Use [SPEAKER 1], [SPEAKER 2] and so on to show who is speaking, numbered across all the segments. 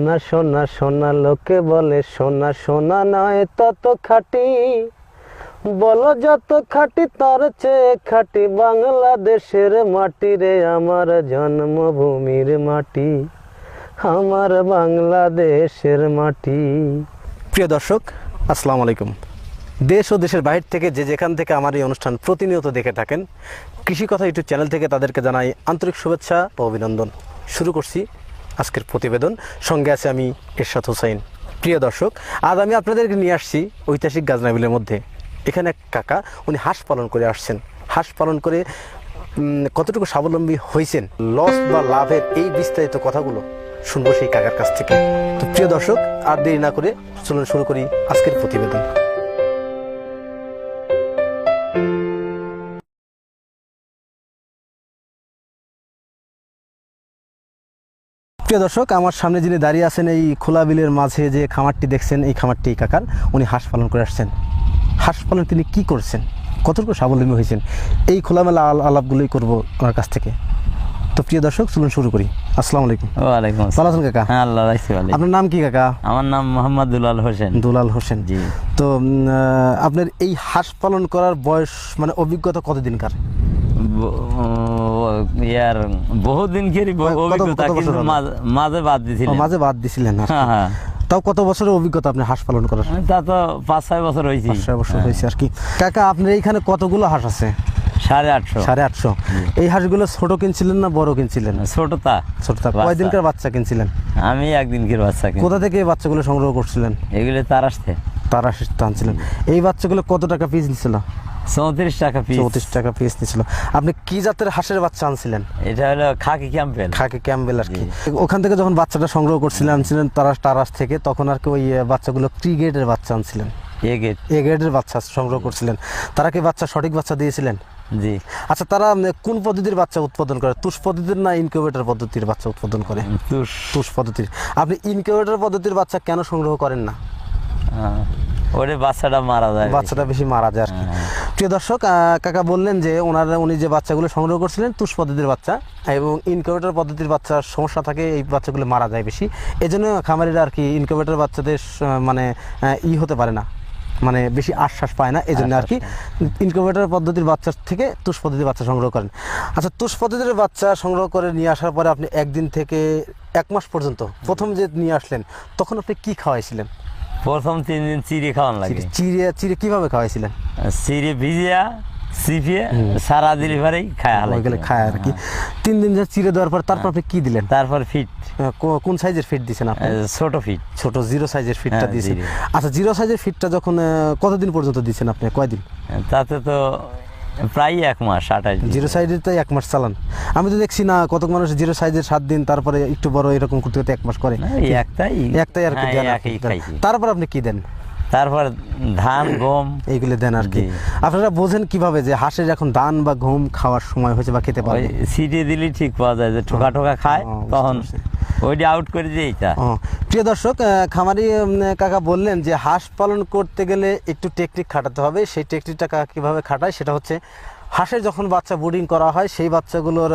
[SPEAKER 1] সোনা সোনা সোনা লোকে বলে, সোনা সোনা নয় তত খাটি। বলো যত খাটি, তার চেয়ে খাটি বাংলাদেশের মাটি রে, আমার জন্মভূমির মাটি, আমার বাংলাদেশের মাটি। প্রিয় দর্শক, আসসালামু আলাইকুম। দেশ ও দেশের বাইরে থেকে যে যেখান থেকে আমার এই অনুষ্ঠান প্রতিনিয়ত দেখে থাকেন, কৃষি কথা ইউটিউব চ্যানেল থেকে তাদেরকে জানাই আন্তরিক শুভেচ্ছা ও অভিনন্দন। শুরু করছি আজকের প্রতিবেদন। সঙ্গে আছে আমি এরশাদ হোসাইন প্রিয় দর্শক, আজ আমি আপনাদেরকে নিয়ে আসছি ঐতিহাসিক গাজনাবিলের মধ্যে। এখানে এক কাকা, উনি হাঁস পালন করে আসছেন। হাঁস পালন করে কতটুকু স্বাবলম্বী হয়েছেন লস বা লাভের এই বিস্তারিত কথাগুলো শুনব সেই কাকার কাছ থেকে। তো প্রিয় দর্শক, আর দেরি না করে চলুন শুরু করি আজকের প্রতিবেদন। প্রিয় দর্শক আমার সামনে যিনি দাঁড়িয়ে আছেন এই খোলা বিলের মাঝে যে খামারটি দেখছেন এই খামারটি কাকার উনি হাঁস পালন করে আসছেন। হাঁস পালন তিনি কি করছেন? কতটুকু স্বাবলম্বী হয়েছেন? এই খোলামেলা আল- আলাপগুলোই করব ওনার কাছ থেকে। তো প্রিয় দর্শক চলুন শুরু করি। আসসালামু আলাইকুম।
[SPEAKER 2] ওয়ালাইকুম
[SPEAKER 1] ভালো আছেন কাকা?
[SPEAKER 2] হ্যাঁ আল্লাহ রাখছি ভালো।
[SPEAKER 1] আপনার নাম কি কাকা?
[SPEAKER 2] আমার নাম মোহাম্মদ দুলাল হোসেন।
[SPEAKER 1] দুলাল হোসেন।
[SPEAKER 2] জি।
[SPEAKER 1] তো আপনার এই হাঁস পালন করার বয়স মানে অভিজ্ঞতা কতদিনকার?
[SPEAKER 2] ইয়ার বহুদিন অভিজ্ঞতা কিন্তু মাঝে বাদ দিছিলেন।
[SPEAKER 1] মাঝে বাদ দিছিলেন
[SPEAKER 2] হ্যাঁ হ্যাঁ।
[SPEAKER 1] তাও কত বছরের অভিজ্ঞতা আপনি হাঁস পালন করার?
[SPEAKER 2] তা তো পাঁচ ছয় বছর হয়েছি।
[SPEAKER 1] ছয় বছর হয়েছে আর কি। কাকা আপনার এইখানে কতগুলো হাঁস আছে?
[SPEAKER 2] সাড়ে আটশো।
[SPEAKER 1] সাড়ে আটশো। এই হাঁসগুলো ছোট কিনছিলেন না বড় কিনছিলেন?
[SPEAKER 2] ছোট তা।
[SPEAKER 1] ছোট তা
[SPEAKER 2] বাচ্চা।
[SPEAKER 1] কয়দিনকার বাচ্চা কিনছিলেন?
[SPEAKER 2] আমি একদিনকের বাচ্চা
[SPEAKER 1] কোথা থেকে এই বাচ্চাগুলো সংগ্রহ করছিলেন?
[SPEAKER 2] এগুলো তার আসতে
[SPEAKER 1] তারা টানছিলেন। এই বাচ্চাগুলো কত টাকা পিস নিছিল?
[SPEAKER 2] চৌত্রিশ টাকা পিস
[SPEAKER 1] চৌত্রিশ টাকা পিস নিছিল। আপনি কি জাতের হাঁসের বাচ্চা আনছিলেন?
[SPEAKER 2] এটা হলো খাকি ক্যাম্পেল
[SPEAKER 1] খাকি ক্যাম্বেল আর কি। ওখান থেকে যখন বাচ্চাটা সংগ্রহ করছিলেন আনছিলেন তারা টারাস থেকে তখন আর কি ওই বাচ্চাগুলো প্রি গ্রেডের বাচ্চা আনছিলেন?
[SPEAKER 2] এ গেট
[SPEAKER 1] এ গ্রেডের বাচ্চা সংগ্রহ করছিলেন। তারা কি বাচ্চা সঠিক বাচ্চা দিয়েছিলেন?
[SPEAKER 2] জি।
[SPEAKER 1] আচ্ছা তারা কোন পদ্ধতির বাচ্চা উৎপাদন করে? তুষ পদ্ধতির না ইনকিউবেটর পদ্ধতির বাচ্চা উৎপাদন করে?
[SPEAKER 2] তুষ।
[SPEAKER 1] পদ্ধতির। আপনি ইনকিউবেটর পদ্ধতির বাচ্চা কেন সংগ্রহ করেন না?
[SPEAKER 2] হ্যাঁ। ওরে বাচ্চাটা মারা যায়।
[SPEAKER 1] বাচ্চাটা বেশি মারা যায় আর কি। প্রিয় দর্শক কাকা বললেন যে ওনারা উনি যে বাচ্চাগুলো সংগ্রহ করছিলেন তুষ পদ্ধতির বাচ্চা এবং ইনকিউবেটর পদ্ধতির বাচ্চার সমস্যা থাকে এই বাচ্চাগুলো মারা যায় বেশি। এই জন্য খামারিরা আর কি ইনকিউবেটর বাচ্চাদের মানে ই হতে পারে না মানে বেশি আশ্বাস পায় না এই জন্য আর কি ইনকিউবেটর পদ্ধতির বাচ্চার থেকে তুষ পদ্ধতির বাচ্চা সংগ্রহ করেন। আচ্ছা তুষ পদ্ধতির বাচ্চা সংগ্রহ করে নিয়ে আসার পরে আপনি একদিন থেকে এক মাস পর্যন্ত প্রথম যে নিয়ে আসলেন তখন আপনি কি খাওয়াইছিলেন?
[SPEAKER 2] প্রথম তিন দিন চিড়ি খাওয়ান লাগে।
[SPEAKER 1] চিড়ে- চিড়ে কীভাবে খাওয়াইছিলেন?
[SPEAKER 2] চিড়ে ভিজিয়া সিপিয়ে সারা দিলি পরেই খায়
[SPEAKER 1] গেলে খায় আর কি। তিন দিন যা চিড়ে দেওয়ার পর তারপর আপনি কি দিলেন?
[SPEAKER 2] তারপর ফিট।
[SPEAKER 1] কোন সাইজের ফিট দিছেন আপনি?
[SPEAKER 2] ছোট ফিট।
[SPEAKER 1] ছোট জিরো সাইজের ফিটটা
[SPEAKER 2] হ্যাঁ,
[SPEAKER 1] দিয়েছেন আচ্ছা জিরো সাইজের ফিটটা যখন কতদিন পর্যন্ত দিয়েছেন আপনি? কয়দিন?
[SPEAKER 2] তাতে তো প্রায় এক মাস আঠাশ
[SPEAKER 1] জিরো সাইজের তো এক মাস চালান। আমি তো দেখছি না কত মানুষ জিরো সাইজের সাত দিন তারপরে একটু বড় এরকম করতে করতে এক মাস করে।
[SPEAKER 2] একটাই।
[SPEAKER 1] একটাই আর কি
[SPEAKER 2] হ্যাঁ,
[SPEAKER 1] তারপর আপনি কি দেন?
[SPEAKER 2] তারপর ধান গম।
[SPEAKER 1] এইগুলো দেন আর কি। আপনারা বোঝেন কীভাবে যে হাঁসের এখন ধান বা গম খাওয়ার সময় হয়েছে বা খেতে পারে
[SPEAKER 2] সিটে দিলি ঠিক পাওয়া যায় যে ঠোকা ঠোকা খায় তখন। ওইটা আউট করে দিয়ে এইটা
[SPEAKER 1] প্রিয় দর্শক খামারি কাকা বললেন যে হাঁস পালন করতে গেলে একটু টেকনিক খাটাতে হবে। সেই টেকনিকটা কাকা কীভাবে খাটায় সেটা হচ্ছে হাঁসের যখন বাচ্চা ব্রুডিং করা হয়, সেই বাচ্চাগুলোর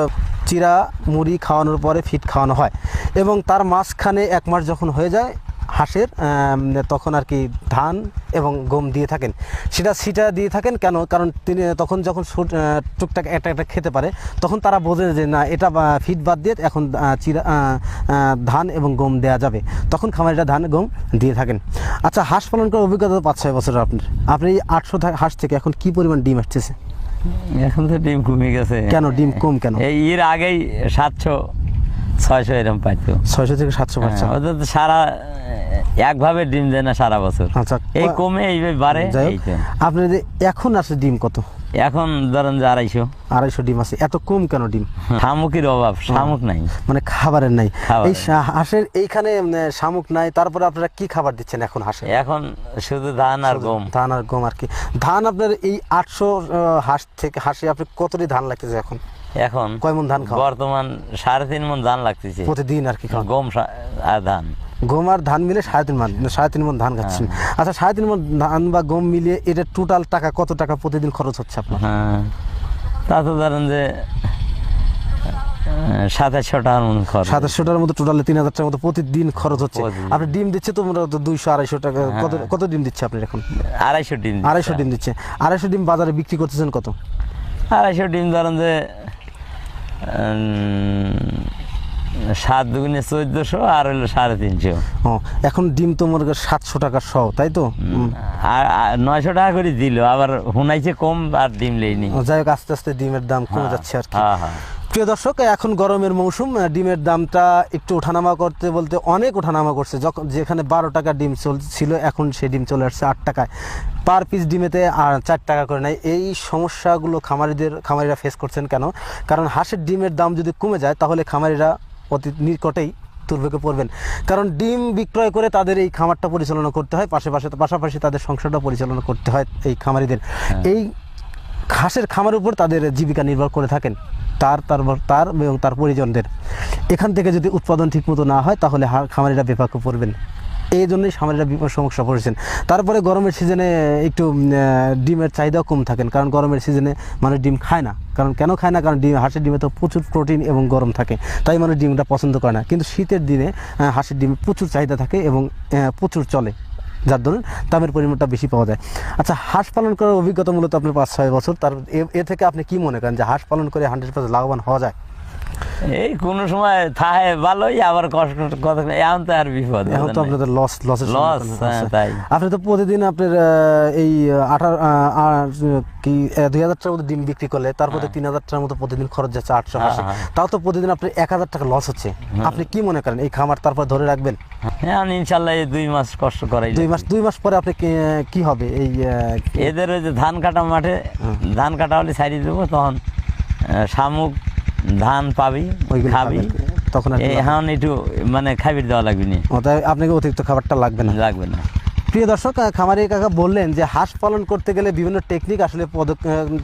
[SPEAKER 1] চিরা, মুড়ি খাওয়ানোর পরে ফিট খাওয়ানো হয় এবং তার মাঝখানে এক মাস যখন হয়ে যায় হাঁসের তখন আর কি ধান এবং গম দিয়ে থাকেন। সেটা সিটা দিয়ে থাকেন কেন? কারণ তিনি তখন যখন টুকটাক একটা একটা খেতে পারে তখন তারা বোঝে যে না এটা ফিট বাদ দিয়ে এখন চিরা ধান এবং গম দেওয়া যাবে। তখন খামারিরা ধান গম দিয়ে থাকেন। আচ্ছা হাঁস পালন করার অভিজ্ঞতা পাঁচ ছয় বছর আপনার। আপনি এই আটশো হাঁস থেকে এখন কি পরিমাণ ডিম আসতেছে?
[SPEAKER 2] এখন তো ডিম কমে গেছে।
[SPEAKER 1] কেন? ডিম কম কেন?
[SPEAKER 2] এই এর আগেই সাতশো ছয়শো এরকম পাইতো।
[SPEAKER 1] ছয়শো থেকে সাতশো
[SPEAKER 2] হ্যাঁ, তো সারা একভাবে ডিম দেয় না সারা বছর।
[SPEAKER 1] আচ্ছা
[SPEAKER 2] এই কমে এইভাবে বাড়ে।
[SPEAKER 1] আপনার এখন আসে ডিম কত?
[SPEAKER 2] এখন ধরেন যে আড়াইশো।
[SPEAKER 1] আড়াইশো ডিম আছে এত কম কেন ডিম?
[SPEAKER 2] শামুকের অভাব শামুক নাই।
[SPEAKER 1] মানে খাবারের নাই। এই হাঁসের এইখানে শামুক নাই তারপরে আপনারা কি খাবার দিচ্ছেন এখন হাঁসে
[SPEAKER 2] এখন শুধু ধান আর গম।
[SPEAKER 1] ধান আর গম আর কি। ধান আপনার এই আটশো হাঁস থেকে হাঁসে আপনি কতটি ধান লাগতেছে এখন?
[SPEAKER 2] এখন
[SPEAKER 1] কয় মন ধান খাওয়া?
[SPEAKER 2] বর্তমান সাড়ে তিন মন ধান লাগতেছে।
[SPEAKER 1] প্রতিদিন আর কি
[SPEAKER 2] গম আর ধান।
[SPEAKER 1] গম আর ধান মিলে সাড়ে তিন মন সাড়ে তিন মন ধান খাচ্ছেন
[SPEAKER 2] হ্যাঁ।
[SPEAKER 1] আচ্ছা সাড়ে তিন মন ধান বা গম মিলিয়ে এটা টোটাল টাকা কত টাকা প্রতিদিন খরচ হচ্ছে আপনার?
[SPEAKER 2] হ্যাঁ তা তো ধরেন যে সাতাশশো টাকার মতো খরচ।
[SPEAKER 1] সাতাশশো টাকার মতো টোটালে তিন হাজার টাকার মতো প্রতিদিন খরচ হচ্ছে। আপনি ডিম দিচ্ছে তো মনে হয় দুইশো আড়াইশো টাকা কত কত ডিম দিচ্ছে আপনি এখন?
[SPEAKER 2] আড়াইশো ডিম
[SPEAKER 1] আড়াইশো ডিম দিচ্ছে। আড়াইশো ডিম বাজারে বিক্রি করতেছেন কত?
[SPEAKER 2] আড়াইশো ডিম ধরেন যে সাত দুগুণে চোদ্দশো আর হলো সাড়ে তিনশো।
[SPEAKER 1] ও এখন ডিম তো মনে করেন সাতশো টাকা শ তাই তো?
[SPEAKER 2] আর নয়শো টাকা করে দিল আবার হুনাইছে কম আর ডিম লেইনি
[SPEAKER 1] যাই হোক আস্তে আস্তে ডিমের দাম কমে যাচ্ছে আর কি।
[SPEAKER 2] হ্যাঁ হ্যাঁ।
[SPEAKER 1] প্রিয় দর্শক এখন গরমের মৌসুম ডিমের দামটা একটু ওঠানামা করতে বলতে অনেক ওঠানামা করছে। যখন যেখানে বারো টাকা ডিম চলছিল এখন সেই ডিম চলে আসছে আট টাকায়। পার পিস ডিমেতে আর চার টাকা করে নেয়। এই সমস্যাগুলো খামারিদের খামারিরা ফেস করছেন কেন? কারণ হাঁসের ডিমের দাম যদি কমে যায় তাহলে খামারিরা অতি নিকটেই দুর্ভোগে পড়বেন। কারণ ডিম বিক্রয় করে তাদের এই খামারটা পরিচালনা করতে হয় পাশাপাশি পাশাপাশি তাদের সংসারটা পরিচালনা করতে হয় এই খামারিদের। এই ঘাসের খামার উপর তাদের জীবিকা নির্ভর করে থাকেন তার তার তার এবং তার পরিজনদের। এখান থেকে যদি উৎপাদন ঠিকমতো না হয় তাহলে খামারিরা বিপাকে পড়বেন। এই জন্যই খামারিরা বিপদ সমস্যা পড়েছেন। তারপরে গরমের সিজনে একটু ডিমের চাহিদাও কম থাকেন। কারণ গরমের সিজনে মানুষ ডিম খায় না। কারণ কেন খায় না? কারণ ডিম হাঁসের ডিমে তো প্রচুর প্রোটিন এবং গরম থাকে। তাই মানুষ ডিমটা পছন্দ করে না। কিন্তু শীতের দিনে হাঁসের ডিমে প্রচুর চাহিদা থাকে এবং প্রচুর চলে। যার ধরুন দামের পরিমাণটা বেশি পাওয়া যায়। আচ্ছা হাঁস পালন করার অভিজ্ঞতা মূলত আপনার পাঁচ ছয় বছর। তার এ- থেকে আপনি কি মনে করেন যে হাঁস পালন করে হান্ড্রেড পার্সেন্ট লাভবান হওয়া যায়?
[SPEAKER 2] এই কোন সময় থাহে ভালোই আবার কষ্ট কত এখন তো আর বিপদ
[SPEAKER 1] এখন তো আপনাদের লস লসের
[SPEAKER 2] লস হ্যাঁ, তাই।
[SPEAKER 1] আপনি তো প্রতিদিন আপনার এই আঠারো কি দুই হাজার টাকার মতো ডিম বিক্রি করলে তারপরে তিন হাজার টাকার মতো প্রতিদিন খরচ যাচ্ছে আটশো
[SPEAKER 2] হ্যাঁ,
[SPEAKER 1] হাঁসে
[SPEAKER 2] হ্যাঁ।
[SPEAKER 1] তাও তো প্রতিদিন আপনার এক হাজার টাকা লস হচ্ছে। আপনি কি মনে করেন এই খামার তারপর ধরে রাখবেন?
[SPEAKER 2] হ্যাঁ ইনশাল্লাহ এই দুই মাস কষ্ট করাই
[SPEAKER 1] দুই মাস দুই মাস পরে আপনি কি- হবে? এই
[SPEAKER 2] এদের ওই যে ধান কাটা মাঠে ধান কাটা হলে ছাড়িয়ে দেবো তখন শামুক ধান পাবি খাবি।
[SPEAKER 1] তখন
[SPEAKER 2] এখন একটু মানে খাবির দেওয়া লাগবে না।
[SPEAKER 1] আপনাকে অতিরিক্ত খাবারটা লাগবে না?
[SPEAKER 2] লাগবে না।
[SPEAKER 1] প্রিয় দর্শক খামারি কাকা বললেন যে হাঁস পালন করতে গেলে বিভিন্ন টেকনিক আসলে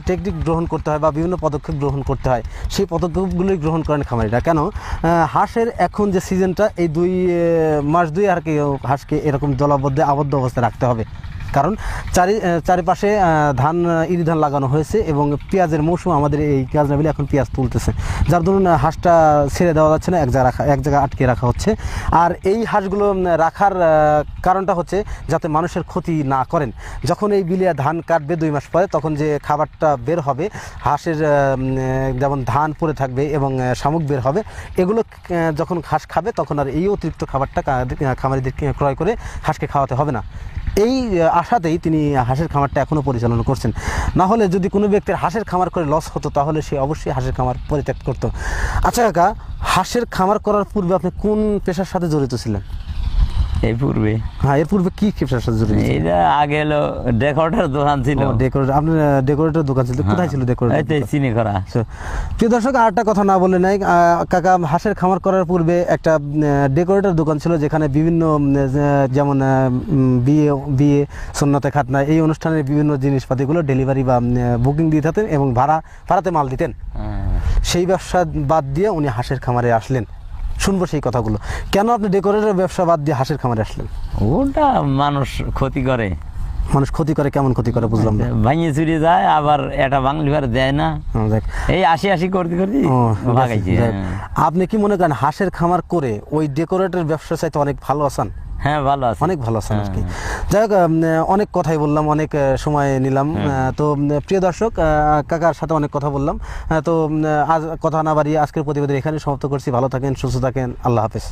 [SPEAKER 1] টেকনিক গ্রহণ করতে হয় বা বিভিন্ন পদক্ষেপ গ্রহণ করতে হয়। সেই পদক্ষেপগুলোই গ্রহণ করেন খামারিরা। কেন? হাঁসের এখন যে সিজনটা এই দুই মাস দুই আর কি হাঁসকে এরকম জলাবদ্ধে আবদ্ধ অবস্থায় রাখতে হবে। কারণ চারি চারিপাশে ধান ইরি ধান লাগানো হয়েছে এবং পেঁয়াজের মৌসুম আমাদের এই পেঁয়াজ না বলে এখন পেঁয়াজ তুলতেছে। যার ধরুন হাঁসটা ছেড়ে দেওয়া যাচ্ছে না, এক জায়গায় রাখা, এক জায়গায় আটকে রাখা হচ্ছে। আর এই হাঁসগুলো রাখার কারণটা হচ্ছে যাতে মানুষের ক্ষতি না করেন। যখন এই বিলিয়া ধান কাটবে দুই মাস পরে, তখন যে খাবারটা বের হবে, হাঁসের যেমন ধান পড়ে থাকবে এবং শামুক বের হবে, এগুলো যখন হাঁস খাবে, তখন আর এই অতিরিক্ত খাবারটা খামারিদের ক্রয় করে হাঁসকে খাওয়াতে হবে না। এই আশাতেই তিনি হাঁসের খামারটা এখনও পরিচালনা করছেন। না হলে যদি কোনো ব্যক্তির হাঁসের খামার করে লস হতো, তাহলে সে অবশ্যই হাঁসের খামার পরিত্যাগ করতো। আচ্ছা কাকা, হাঁসের খামার করার পূর্বে আপনি কোন পেশার সাথে জড়িত ছিলেন?
[SPEAKER 2] এই পূর্বে।
[SPEAKER 1] হ্যাঁ এর পূর্বে কি পেশার সাথে জড়িত
[SPEAKER 2] এইটা আগে এলো ডেকোরেটার দোকান ছিল।
[SPEAKER 1] ডেকোরেটর আপনার ডেকোরেটর দোকান ছিল। কোথায় ছিল
[SPEAKER 2] এই
[SPEAKER 1] ডেকোরেটর
[SPEAKER 2] তো চিনি করা।
[SPEAKER 1] প্রিয় দর্শক আর একটা কথা না বলে নাই। কাকা হাঁসের খামার করার পূর্বে একটা ডেকোরেটর দোকান ছিল যেখানে বিভিন্ন যেমন বিয়ে বিয়ে সন্ন্যতে খাতনা এই অনুষ্ঠানের বিভিন্ন জিনিসপাতিগুলো ডেলিভারি বা বুকিং দিয়ে থাকতেন এবং ভাড়া ভাড়াতে মাল দিতেন।
[SPEAKER 2] হ্যাঁ।
[SPEAKER 1] সেই ব্যবসা বাদ দিয়ে উনি হাঁসের খামারে আসলেন। শুনব সেই কথাগুলো। কেন আপনি ডেকোরেটর ব্যবসা বাদ দিয়ে হাঁসের খামারে আসলেন?
[SPEAKER 2] ওটা মানুষ ক্ষতি করে।
[SPEAKER 1] মানুষ ক্ষতি করে কেমন ক্ষতি করে বুঝলাম না।
[SPEAKER 2] ভাঙিয়ে চুরিয়ে যায় আবার এটা বাঙালি ভার দেয় না। এই আশি আসি করতে করতে ভাগাইছি হ্যাঁ।
[SPEAKER 1] আপনি কি মনে করেন হাঁসের খামার করে ওই ডেকোরেটর ব্যবসা চাইতে অনেক ভালো আছেন
[SPEAKER 2] হ্যাঁ ভালো আছে।
[SPEAKER 1] অনেক ভালো আছেন আর কি
[SPEAKER 2] হ্যাঁ।
[SPEAKER 1] যাই হোক অনেক কথাই বললাম অনেক সময় নিলাম। তো প্রিয় দর্শক আহ, কাকার সাথে অনেক কথা বললাম। তো আজ কথা না বাড়িয়ে আজকের প্রতিবেদন এখানে সমাপ্ত করছি। ভালো থাকেন সুস্থ থাকেন। আল্লাহ হাফেজ।